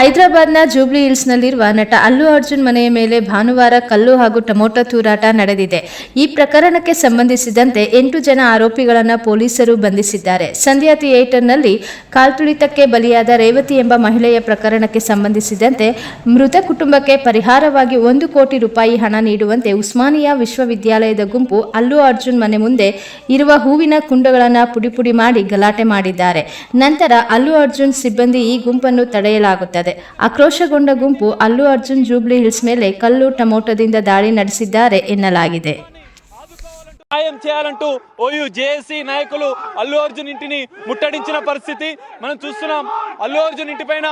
ಹೈದರಾಬಾದ್ನ ಜೂಬ್ಲಿ ಹಿಲ್ಸ್ನಲ್ಲಿರುವ ನಟ ಅಲ್ಲು ಅರ್ಜುನ್ ಮನೆಯ ಮೇಲೆ ಭಾನುವಾರ ಕಲ್ಲು ಹಾಗೂ ಟೊಮೊಟೊ ತೂರಾಟ ನಡೆದಿದೆ. ಈ ಪ್ರಕರಣಕ್ಕೆ ಸಂಬಂಧಿಸಿದಂತೆ ಎಂಟು ಜನ ಆರೋಪಿಗಳನ್ನು ಪೊಲೀಸರು ಬಂಧಿಸಿದ್ದಾರೆ. ಸಂಧ್ಯಾ ಥಿಯೇಟರ್ನಲ್ಲಿ ಕಾಲ್ತುಳಿತಕ್ಕೆ ಬಲಿಯಾದ ರೇವತಿ ಎಂಬ ಮಹಿಳೆಯ ಪ್ರಕರಣಕ್ಕೆ ಸಂಬಂಧಿಸಿದಂತೆ ಮೃತ ಕುಟುಂಬಕ್ಕೆ ಪರಿಹಾರವಾಗಿ ಒಂದು ಕೋಟಿ ರೂಪಾಯಿ ಹಣ ನೀಡುವಂತೆ ಉಸ್ಮಾನಿಯಾ ವಿಶ್ವವಿದ್ಯಾಲಯದ ಗುಂಪು ಅಲ್ಲು ಅರ್ಜುನ್ ಮನೆ ಮುಂದೆ ಇರುವ ಹೂವಿನ ಕುಂಡಗಳನ್ನು ಪುಡಿಪುಡಿ ಮಾಡಿ ಗಲಾಟೆ ಮಾಡಿದ್ದಾರೆ. ನಂತರ ಅಲ್ಲು ಅರ್ಜುನ್ ಸಿಬ್ಬಂದಿ ಈ ಗುಂಪನ್ನು ತಡೆಯಲಾಗುತ್ತದೆ. ಆಕ್ರೋಶಗೊಂಡ ಗುಂಪು ಅಲ್ಲು ಅರ್ಜುನ್ ಜೂಬ್ಲಿ ಹಿಲ್ಸ್ ಮೇಲೆ ಕಲ್ಲು ಟೊಮೊಟೊದಿಂದ ದಾಳಿ ನಡೆಸಿದ್ದಾರೆ ಎನ್ನಲಾಗಿದೆ న్యాయం చేయాలంటూ ఓయూ జేఏసీ నాయకులు అల్లు అర్జున్ ఇంటిని ముట్టడించిన పరిస్థితి మనం చూస్తున్నాం అల్లు అర్జున్ ఇంటి పైన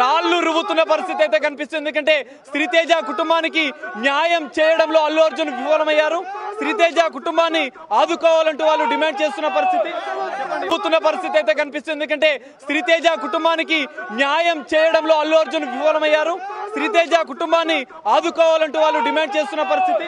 రాళ్ళు రువ్వుతున్న పరిస్థితి అయితే కనిపిస్తుంది. ఎందుకంటే శ్రీతేజ కుటుంబానికి న్యాయం చేయడంలో అల్లు అర్జున్ విఫలమయ్యారు. శ్రీతేజ కుటుంబాన్ని ఆదుకోవాలంటూ వాళ్ళు డిమాండ్ చేస్తున్న పరిస్థితి రువ్వుతున్న పరిస్థితి అయితే కనిపిస్తుంది. ఎందుకంటే శ్రీతేజ కుటుంబానికి న్యాయం చేయడంలో అల్లు అర్జున్ విఫలమయ్యారు. శ్రీతేజ కుటుంబాన్ని ఆదుకోవాలంటూ వాళ్ళు డిమాండ్ చేస్తున్న పరిస్థితి.